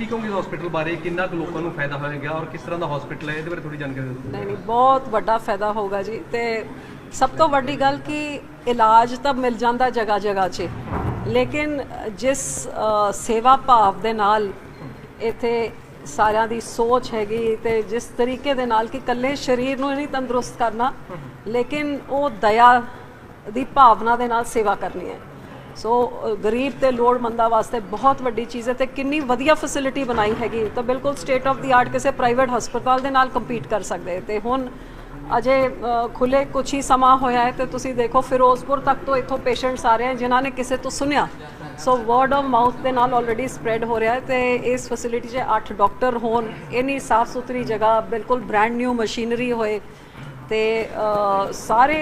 ਕੀ ਕਹੋਗੇ ਹਸਪੀਟਲ ਬਾਰੇ? ਕਿੰਨਾ ਕੁ ਲੋਕਾਂ ਨੂੰ ਫਾਇਦਾ ਹੋਏਗਾ ਔਰ ਕਿਸ ਤਰ੍ਹਾਂ ਦਾ ਹਸਪੀਟਲ ਹੈ? ਇਹਦੇ ਬਾਰੇ ਥੋੜੀ ਜਾਣਕਾਰੀ ਦਿਓ। ਨਹੀਂ ਨਹੀਂ, ਬਹੁਤ ਵੱਡਾ ਫਾਇਦਾ ਹੋਊਗਾ ਜੀ। ਤੇ ਸਭ ਤੋਂ ਵੱਡੀ ਗੱਲ ਕਿ ਇਲਾਜ ਤਾਂ ਮਿਲ ਜਾਂਦਾ ਜਗ੍ਹਾ ਜਗ੍ਹਾ 'ਚ। ਲੇਕਿਨ ਜਿਸ ਸੇਵਾ ਭਾਵ ਦੇ ਨਾਲ ਇੱਥੇ ਸਾਰਿਆਂ ਦੀ ਸੋਚ ਹੈਗੀ ਤੇ ਜਿਸ ਤਰੀਕੇ ਦੇ ਨਾਲ ਕਿ ਇਕੱਲੇ ਸਰੀਰ ਨੂੰ ਨਹੀਂ ਤੰਦਰੁਸਤ ਕਰਨਾ, ਲੇਕਿਨ ਉਹ ਦਇਆ ਦੀ ਭਾਵਨਾ ਦੇ ਨਾਲ ਸੇਵਾ ਕਰਨੀ ਹੈ। ਸੋ ਗਰੀਬ ਤੇ ਲੋੜਮੰਦਾਂ ਵਾਸਤੇ ਬਹੁਤ ਵੱਡੀ ਚੀਜ਼ ਹੈ ਤੇ ਕਿੰਨੀ ਵਧੀਆ ਫੈਸਿਲਿਟੀ ਬਣਾਈ ਹੈਗੀ। ਤਾਂ ਬਿਲਕੁਲ ਸਟੇਟ ਆਫ ਦੀ ਆਰਟ ਕਿਸੇ ਪ੍ਰਾਈਵੇਟ ਹਸਪਤਾਲ ਦੇ ਨਾਲ ਕੰਪੀਟ ਕਰ ਸਕਦੇ ਹੈ। ਤੇ ਹੁਣ ਅਜੇ ਅ, ਖੁੱਲੇ ਕੁਛ ਹੀ ਸਮਾਂ ਹੋਇਆ ਹੈ ਤੇ ਤੁਸੀਂ ਦੇਖੋ ਫਿਰੋਜ਼ਪੁਰ ਤੱਕ ਤੋਂ ਇੱਥੋਂ ਪੇਸ਼ੈਂਟਸ ਆ ਰਹੇ ਹਨ ਜਿਨ੍ਹਾਂ ਨੇ ਕਿਸੇ ਤੋਂ ਸੁਣਿਆ। ਸੋ ਵਰਡ ਆਫ ਮਾਊਥ ਦੇ ਨਾਲ ਆਲਰੇਡੀ ਸਪਰੈਡ ਹੋ ਰਿਹਾ ਹੈ ਤੇ ਇਸ ਫੈਸਿਲਿਟੀ 'ਚ 8 ਡਾਕਟਰ ਹੋਣ। ਇੰਨੀ ਸਾਫ਼ ਸੁਥਰੀ ਜਗ੍ਹਾ ਬਿਲਕੁਲ ਬ੍ਰੈਂਡ ਨਿਊ ਮਸ਼ੀਨਰੀ ਹੋਏ। ਤੇ ਸਾਰੇ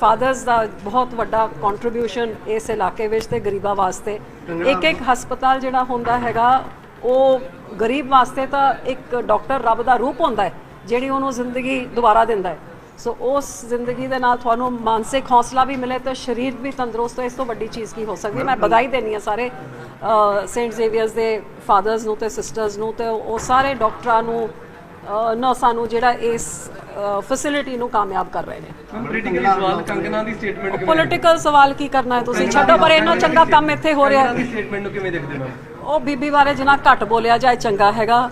ਫਾਦਰਸ ਦਾ ਬਹੁਤ ਵੱਡਾ ਕੰਟਰੀਬਿਊਸ਼ਨ ਇਸ ਇਲਾਕੇ ਵਿੱਚ ਤੇ ਗਰੀਬਾਂ ਵਾਸਤੇ। ਇੱਕ ਇੱਕ ਹਸਪਤਾਲ ਜਿਹੜਾ ਹੁੰਦਾ ਹੈਗਾ ਉਹ ਗਰੀਬ ਵਾਸਤੇ ਤਾਂ ਇੱਕ ਡਾਕਟਰ ਰੱਬ ਦਾ ਰੂਪ ਹੁੰਦਾ ਹੈ ਜਿਹੜੀ ਉਹਨੂੰ ਜ਼ਿੰਦਗੀ ਦੁਬਾਰਾ ਦਿੰਦਾ ਹੈ। ਸੋ ਉਸ ਜ਼ਿੰਦਗੀ ਦੇ ਨਾਲ ਤੁਹਾਨੂੰ ਮਾਨਸਿਕ ਹੌਸਲਾ ਵੀ ਮਿਲੇ ਤੇ ਸਰੀਰ ਵੀ ਤੰਦਰੁਸਤ ਹੋਏ ਇਸ ਤੋਂ ਵੱਡੀ ਚੀਜ਼ ਕੀ ਹੋ ਸਕਦੀ ਹੈ? ਮੈਂ ਵਧਾਈ ਦੇਣੀ ਆ ਸਾਰੇ ਸੇਂਟ ਜ਼ੇਵੀਅਰਸ ਦੇ ਫਾਦਰਸ ਨੂੰ ਤੇ ਸਿਸਟਰਸ ਨੂੰ ਤੇ ਉਹ ਸਾਰੇ ਡਾਕਟਰਾਂ ਨੂੰ ਨਰਸਾਂ ਨੂੰ ਜਿਹੜਾ ਇਸ ਫੈਸਿਲਿਟੀ ਨੂੰ ਕਾਮਯਾਬ ਕਰ ਰਹੇ ਨੇ। ਪੋਲੀਟੀਕਲੀ ਸਵਾਲ ਕੰਗਨਾ ਦੀ ਸਟੇਟਮੈਂਟ ਕਿਵੇਂ ਪੋਲਿਟੀਕਲ ਸਵਾਲ ਕੀ ਕਰਨਾ ਹੈ ਤੁਸੀਂ? ਛੱਡੋ ਪਰ ਇੰਨਾ ਚੰਗਾ ਕੰਮ ਇੱਥੇ ਹੋ ਰਿਹਾ ਹੈ। ਕੰਗਨਾ ਦੀ ਸਟੇਟਮੈਂਟ ਨੂੰ ਕਿਵੇਂ ਦੇਖਦੇ ਹੋ ਉਹ ਬੀਬੀ ਬਾਰੇ ਜਿੰਨਾ ਘੱਟ ਬੋਲਿਆ ਜਾਏ ਚੰਗਾ ਹੈਗਾ।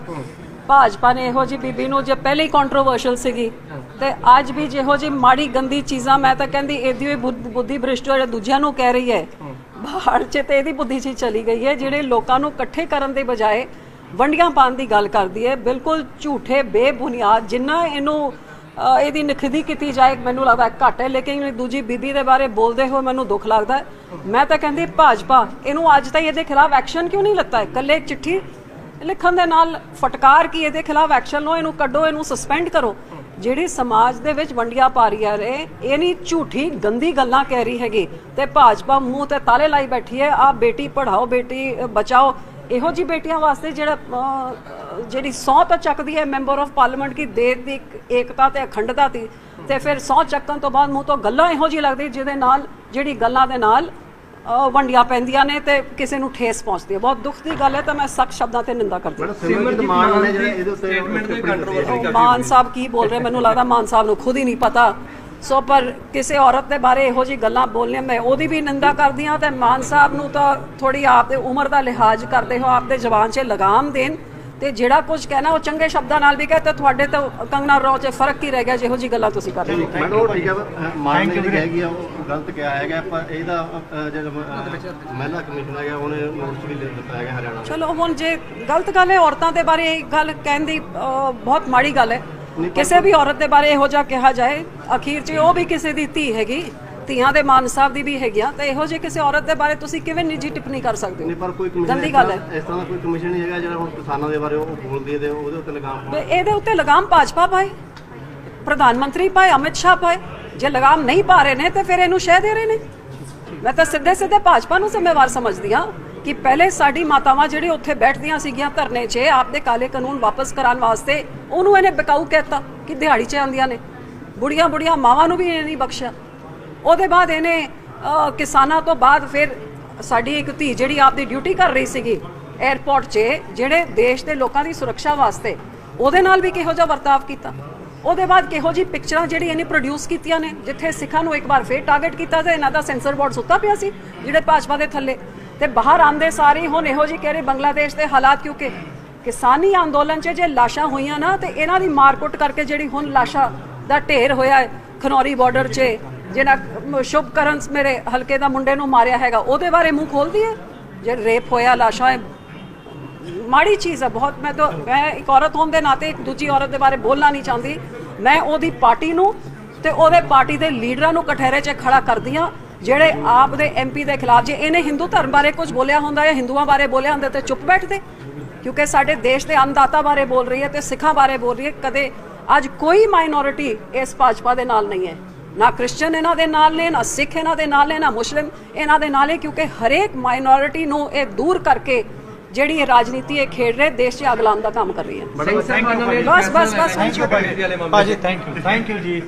ਭਾਜਪਾ ਨੇ ਇਹੋ ਜੀ ਬੀਬੀ ਨੂੰ ਜੇ ਪਹਿਲੇ ਹੀ ਕੰਟਰੋਵਰਸ਼ਲ ਸੀਗੀ ਤੇ ਅੱਜ ਵੀ ਜਿਹੋ ਜੀ ਮਾੜੀ ਗੰਦੀ ਚੀਜ਼ਾਂ ਮੈਂ ਤਾਂ ਕਹਿੰਦੀ ਇਹਦੀ ਹੋਈ ਬੁੱਧ- ਭ੍ਰਿਸ਼ਟ ਜਿਹੜੇ ਦੂਜਿਆਂ ਨੂੰ ਕਹਿ ਰਹੀ ਹੈ। ਬਾਹਰ ਚ ਤੇ ਇਹਦੀ ਬੁੱਧੀ ਹੀ ਚਲੀ ਗਈ ਹੈ ਜਿਹੜੇ ਲੋਕਾਂ ਨੂੰ ਇਕੱਠੇ ਕਰਨ ਦੇ ਬਜਾਏ ਵੰਡੀਆਂ ਪਾਉਣ ਦੀ ਗੱਲ ਕਰਦੀ ਹੈ। ਬਿਲਕੁਲ ਝੂਠੇ ਬੇਬੁਨਿਆਦ ਜਿੰਨਾ ਇਹਨੂੰ ਇਹਦੀ ਨਖਦੀ ਕੀਤੀ ਜਾਏ, ਮੈਨੂੰ ਲੱਗਦਾ ਘੱਟ ਹੈ, ਲੇਕਿਨ ਦੂਜੀ ਬੀਬੀ ਦੇ ਬਾਰੇ ਬੋਲਦੇ ਹੋਏ ਮੈਨੂੰ ਦੁੱਖ ਲੱਗਦਾ ਮੈਂ ਤਾਂ ਕਹਿੰਦੀ ਭਾਜਪਾ, ਇਹਨੂੰ ਅੱਜ ਤਾਈਂ ਇਹਦੇ ਖਿਲਾਫ ਐਕਸ਼ਨ ਕਿਉਂ ਨਹੀਂ ਲੱਤਾ ਹੈ? ਇੱਕ ਚਿੱਠੀ ਲਿਖਣ ਦੇ ਨਾਲ ਫਟਕਾਰ ਕੀ ਇਹਦੇ ਖਿਲਾਫ ਐਕਸ਼ਨ ਲਓ, ਇਹਨੂੰ ਕੱਢੋ, ਇਹਨੂੰ ਸਸਪੈਂਡ ਕਰੋ। ਜਿਹੜੀ ਸਮਾਜ ਦੇ ਵਿੱਚ ਵੰਡੀਆਂ ਪਾ ਰਹੀ ਹੈ, ਇਹ ਨਹੀਂ ਝੂਠੀ, ਗੰਦੀ ਗੱਲਾਂ ਕਹਿ ਰਹੀ ਹੈਗੀ। ਤੇ ਭਾਜਪਾ ਮੂੰਹ ਤੇ ਤਾਲੇ ਲਾਈ ਬੈਠੀ ਹੈ ਆ ਬੇਟੀ ਪੜਾਓ ਬੇਟੀ ਬਚਾਓ। ਇਹੋ ਜੀ ਬੇਟੀਆਂ ਵਾਸਤੇ ਜਿਹੜਾ ਜਿਹੜੀ ਸਹੁੰ ਤਾਂ ਚੱਕਦੀ ਹੈ ਮੈਂਬਰ ਆਫ ਪਾਰਲੀਮੈਂਟ ਕੀ ਦੇਸ਼ ਦੀ ਏਕਤਾ ਤੇ ਅਖੰਡਤਾ ਦੀ ਤੇ ਫਿਰ ਸਹੁੰ ਚੱਕਣ ਤੋਂ ਬਾਅਦ ਮੂੰਹ ਤੋਂ ਗੱਲਾਂ ਇਹੋ ਜੀ ਲੱਗਦੀ ਜਿਹਦੇ ਨਾਲ ਜਿਹੜੀ ਗੱਲਾਂ ਦੇ ਨਾਲ ਵੰਡੀਆਂ ਪੈਂਦੀਆਂ ਨੇ ਤੇ ਕਿਸੇ ਨੂੰ ਠੇਸ ਪਹੁੰਚਦੀ ਹੈ। ਬਹੁਤ ਦੁੱਖ ਦੀ ਗੱਲ ਹੈ ਤਾਂ ਮੈਂ ਸਖਤ ਸ਼ਬਦਾਂ ਤੇ ਨਿੰਦਾ ਕਰਦੀ ਹਾਂ। ਸਿਮਰਜੀਤ ਮਾਨ ਨੇ ਜਿਹੜੇ ਇਹਦੇ ਉੱਤੇ ਸਟੇਟਮੈਂਟ ਕੰਟਰੋਵਰਸੀ ਮਾਨ ਸਾਹਿਬ ਕੀ ਬੋਲ ਰਹੇ? ਮੈਨੂੰ ਲੱਗਦਾ ਮਾਨ ਸਾਹਿਬ ਨੂੰ ਖੁਦ ਹੀ ਨਹੀਂ ਪਤਾ। ਸੋ ਪਰ ਕਿਸੇ ਔਰਤ ਦੇ ਬਾਰੇ ਇਹੋ ਜੀ ਗੱਲਾਂ ਬੋਲਣੀਆਂ ਮੈਂ ਉਹਦੀ ਵੀ ਨਿੰਦਾ ਕਰਦੀ ਹਾਂ ਤੇ ਮਾਨ ਸਾਹਿਬ ਨੂੰ ਤਾਂ ਥੋੜੀ ਆਪ ਦੇ ਉਮਰ ਦਾ ਲਿਹਾਜ਼ ਕਰਦੇ ਹੋ ਆਪ ਦੇ ਜ਼ਬਾਨ 'ਚ ਲਗਾਮ ਦੇਣ ਤੇ ਜਿਹੜਾ ਕੁਝ ਕਹਿਣਾ ਉਹ ਚੰਗੇ ਸ਼ਬਦਾਂ ਨਾਲ ਵੀ ਕਹੇ ਤੇ ਤੁਹਾਡੇ ਤਾਂ ਕੰਗਨਾ ਰੌ 'ਚ ਫ਼ਰਕ ਕੀ ਰਹਿ ਗਿਆ ਜਿਹੋ ਜੀ ਗੱਲਾਂ ਤੁਸੀਂ ਕਰ ਰਹੇ ਹੋ ਮੈਡਮ ਉਹ ਠੀਕ ਹੈ ਮਾਨ ਨੇ ਜਿਹੜੀ ਹੈਗੀ ਆ ਉਹ ਗਲਤ ਕਿਹਾ ਹੈਗਾ ਪਰ ਇਹਦਾ ਜਿਹੜਾ ਮਹਿਲਾ ਕਮਿਸ਼ਨ ਹੈਗਾ ਉਹਨੇ ਨੋਟਿਸ ਵੀ ਦੇ ਦਿੱਤਾ ਹੈਗਾ ਹਰਿਆਣਾ। ਚਲੋ ਹੁਣ ਜੇ ਗਲਤ ਗੱਲ ਹੈ ਔਰਤਾਂ ਦੇ ਬਾਰੇ ਇਹ ਗੱਲ ਕਹਿਣ ਦੀ ਅਹ, ਬਹੁਤ ਮਾੜੀ ਗੱਲ ਹੈ ਕਿਸੇ ਵੀ ਔਰਤ ਦੇ ਬਾਰੇ ਇਹੋ ਜਿਹਾ ਕਿਹਾ ਜਾਏ ਅਖੀਰ 'ਚ ਉਹ ਵੀ ਕਿਸੇ ਦੀ ਧੀ ਹੈਗੀ ਧੀਆਂ ਦੇ ਮਾਨ ਸਾਹਿਬ ਦੀ ਵੀ ਹੈਗੀਆਂ ਤੇ ਇਹੋ ਜਿਹੇ ਕਿਸੇ ਔਰਤ ਦੇ ਬਾਰੇ ਤੁਸੀਂ ਕਿਵੇਂ ਨਿੱਜੀ ਟਿੱਪਣੀ ਕਰ ਸਕਦੇ ਹੋ? ਪਰ ਕੋਈ ਕਮਿਸ਼ਨ ਗੰਦੀ ਗੱਲ ਹੈ। ਇਸ ਤਰ੍ਹਾਂ ਦਾ ਕੋਈ ਕਮਿਸ਼ਨ ਨਹੀਂ ਹੈਗਾ ਜਿਹੜਾ ਹੁਣ ਕਿਸਾਨਾਂ ਦੇ ਬਾਰੇ ਉਹ ਬੋਲਦੀ ਹੈ ਤੇ ਉਹਦੇ ਉੱਤੇ ਲਗਾਮ ਇਹਦੇ ਉੱਤੇ ਲਗਾਮ ਭਾਜਪਾ ਪਾਏ ਪ੍ਰਧਾਨ ਮੰਤਰੀ ਪਾਏ ਅਮਿਤ ਸ਼ਾਹ ਪਾਏ। ਜੇ ਲਗਾਮ ਨਹੀਂ ਪਾ ਰਹੇ ਨੇ ਤੇ ਫਿਰ ਇਹਨੂੰ ਸ਼ਹਿ ਦੇ ਰਹੇ ਨੇ। ਮੈਂ ਤਾਂ ਸਿੱਧੇ ਸਿੱਧੇ ਭਾਜਪਾ ਨੂੰ ਜ਼ਿੰਮੇਵਾਰ ਸਮਝਦੀ ਹਾਂ। ਕਿ ਪਹਿਲੇ ਸਾਡੀ ਮਾਤਾਵਾਂ ਜਿਹੜੇ ਉੱਥੇ ਬੈਠਦੀਆਂ ਸੀਗੀਆਂ ਧਰਨੇ 'ਚ, ਆਪਦੇ ਕਾਲੇ ਕਾਨੂੰਨ ਵਾਪਸ ਕਰਾਉਣ ਵਾਸਤੇ, ਉਹਨੂੰ ਇਹਨੇ ਬਿਕਾਊ ਕਹਿਤਾ ਕਿ ਦਿਹਾੜੀ 'ਚ ਆਉਂਦੀਆਂ ਨੇ। ਬੁੜੀਆਂ ਬੁੜੀਆਂ ਮਾਵਾਂ ਨੂੰ ਵੀ ਇਹਨੇ ਨਹੀਂ ਬਖਸ਼ਿਆ। ਉਹਦੇ ਬਾਅਦ ਇਹਨੇ ਕਿਸਾਨਾਂ ਤੋਂ ਬਾਅਦ ਫਿਰ ਸਾਡੀ ਇੱਕ ਧੀ ਜਿਹੜੀ ਆਪਦੀ ਡਿਊਟੀ ਕਰ ਰਹੀ ਸੀਗੀ 에ਅਰਪੋਰਟ 'ਚ, ਜਿਹੜੇ ਦੇਸ਼ ਦੇ ਲੋਕਾਂ ਦੀ ਸੁਰੱਖਿਆ ਵਾਸਤੇ, ਉਹਦੇ ਨਾਲ ਵੀ ਕਿਹੋ ਜਿਹਾ ਵਰਤਾਵ ਕੀਤਾ। ਉਹਦੇ ਬਾਅਦ ਕਿਹੋ ਜੀ ਪਿਕਚਰਾਂ ਜਿਹੜੀ ਇਹਨੇ ਪ੍ਰੋਡਿਊਸ ਕੀਤੀਆਂ ਨੇ, ਜਿੱਥੇ ਸਿੱਖਾਂ ਨੂੰ ਇੱਕ ਵਾਰ ਫੇਰ ਟਾਰਗੇਟ ਕੀਤਾ ਤੇ ਇਹਨਾਂ ਦਾ ਸੈਂਸਰ ਬੋਰਡ ਸੁੱਤਾ ਪਿਆ ਸੀ, ਜਿਹੜੇ ਭਾਜਪਾ ਦੇ ਥੱਲੇ। ਤੇ ਬਾਹਰ ਆਂਦੇ ਸਾਰੇ ਹੀ ਹੁਣ ਇਹੋ ਜੀ ਕਹਿ ਰਹੇ ਬੰਗਲਾਦੇਸ਼ ਦੇ ਹਾਲਾਤ, ਕਿਉਂਕਿ ਕਿਸਾਨੀ ਅੰਦੋਲਨ 'ਚ ਜੇ ਲਾਸ਼ਾਂ ਹੋਈਆਂ ਨਾ, ਤੇ ਇਹਨਾਂ ਦੀ ਮਾਰਕੁੱਟ ਕਰਕੇ ਜਿਹੜੀ ਹੁਣ ਲਾਸ਼ਾਂ ਦਾ ਢੇਰ ਹੋਇਆ ਹੈ ਖਨੌਰੀ ਬਾਰਡਰ 'ਚ ਜਿਹੜਾ ਸ਼ੁਭਕਰਨ ਮੇਰੇ ਹਲਕੇ ਦਾ ਮੁੰਡੇ ਨੂੰ ਮਾਰਿਆ ਹੈਗਾ, ਉਹਦੇ ਬਾਰੇ ਮੂੰਹ ਖੋਲਦੀ ਹੈ ਜੇ ਰੇਪ ਹੋਇਆ, ਲਾਸ਼ਾਂ ਹੈ, ਮਾੜੀ ਚੀਜ਼ ਹੈ, ਬਹੁਤ ਮੈਂ ਤਾਂ, ਮੈਂ ਇੱਕ ਔਰਤ ਹੋਣ ਦੇ ਨਾਤੇ ਇੱਕ ਦੂਜੀ ਔਰਤ ਦੇ ਬਾਰੇ ਬੋਲਣਾ ਨਹੀਂ ਚਾਹੁੰਦੀ। ਮੈਂ ਉਹਦੀ ਪਾਰਟੀ ਨੂੰ ਤੇ ਉਹਦੇ ਪਾਰਟੀ ਦੇ ਲੀਡਰਾਂ ਨੂੰ ਕਠਹਿਰੇ 'ਚ ਖੜਾ ਕਰਦੀ ਹਾਂ। ਜਿਹੜੇ ਆਪ ਦੇ ਐਮਪੀ ਦੇ ਖਿਲਾਫ ਜੇ ਇਹਨੇ ਹਿੰਦੂ ਧਰਮ ਬਾਰੇ ਕੁਝ ਬੋਲਿਆ ਹੁੰਦਾ ਜਾਂ ਹਿੰਦੂਆਂ ਬਾਰੇ ਬੋਲਿਆ ਹੁੰਦਾ ਤੇ ਚੁੱਪ ਬੈਠਦੇ? ਕਿਉਂਕਿ ਸਾਡੇ ਦੇਸ਼ ਦੇ ਅੰਨਦਾਤਾ ਬਾਰੇ ਬੋਲ ਰਹੀ ਹੈ ਤੇ ਸਿੱਖਾਂ ਬਾਰੇ ਬੋਲ ਰਹੀ ਹੈ ਕਦੇ ਅੱਜ ਕੋਈ ਮਾਈਨੋਰਿਟੀ ਇਸ ਭਾਜਪਾ ਦੇ ਨਾਲ ਨਹੀਂ ਹੈ। ਨਾ ਕ੍ਰਿਸਚੀਅਨ ਇਹਨਾਂ ਦੇ ਨਾਲ ਨੇ ਨਾ ਸਿੱਖ ਇਹਨਾਂ ਦੇ ਨਾਲ ਨੇ ਨਾ ਮੁਸਲਿਮ ਇਹਨਾਂ ਦੇ ਨਾਲ ਹੈ ਕਿਉਂਕਿ ਹਰੇਕ ਮਾਈਨੋਰਿਟੀ ਨੂੰ ਇਹ ਦੂਰ ਕਰਕੇ ਜਿਹੜੀ ਇਹ ਰਾਜਨੀਤੀ ਇਹ ਖੇਡ ਰਹੇ ਦੇਸ਼ 'ਚ ਅਗਲਾਮ ਦਾ ਕੰਮ ਕਰ ਰਹੀ ਹੈ। ਬਸ, ਬਸ, ਬਸ। ਭਾਜੀ ਥੈਂਕ ਯੂ ਥੈਂਕ ਯੂ ਜੀ।